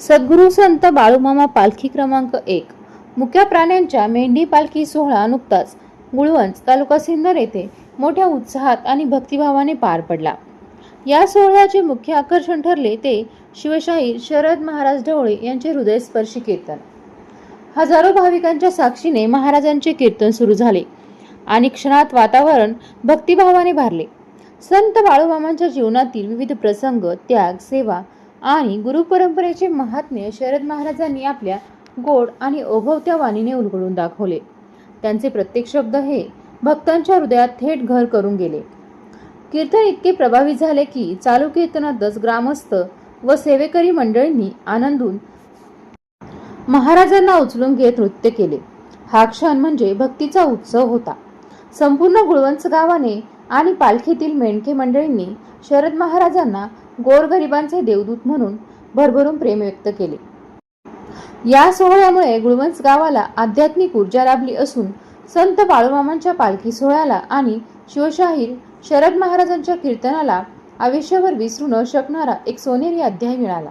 सद्गुरू संत बाळूमामा पालखी क्रमांक एक. मुक्या प्राण्यांच्या मेंढी पालखी सोहळा नुकताच गुळवंच तालुका सिन्नर येथे मोठ्या उत्साहात आणि भक्तिभावाने पार पडला. या सोहळ्याचे मुख्य आकर्षण ठरले ते शिवशाहीर शरद महाराज ढवळे यांचे हृदयस्पर्शी कीर्तन. हजारो भाविकांच्या साक्षीने महाराजांचे कीर्तन सुरू झाले आणि क्षणात वातावरण भक्तिभावाने भारले. संत बाळूमामांच्या जीवनातील विविध प्रसंग त्याग सेवा आणि गुरुपरंपरेचे महात्म्य शरद महाराजांनी आपल्या गोड आणि ओघवत्या वाणीने उलगडून दाखवले. त्यांचे प्रत्येक शब्द हे भक्तांच्या हृदयात थेट घर करून गेले. कीर्तन इतके प्रभावी झाले की चालू कीर्तनातच ग्रामस्थ व सेवेकरी मंडळींनी आनंदून महाराजांना उचलून घेत नृत्य केले. हा क्षण म्हणजे भक्तीचा उत्सव होता. संपूर्ण गुळवंच गावाने आणि पालखीतील मेंढके मंडळींनी शरद महाराजांना गोरगरिबांचे देवदूत म्हणून भरभरून प्रेम व्यक्त केले. या सोहळ्यामुळे गुळवंच गावाला आध्यात्मिक ऊर्जा लाभली असून संत बाळूमामांच्या पालखी सोहळ्याला आणि शिवशाहीर शरद महाराजांच्या कीर्तनाला आयुष्यभर विसरू न शकणारा एक सोनेरी अध्याय मिळाला.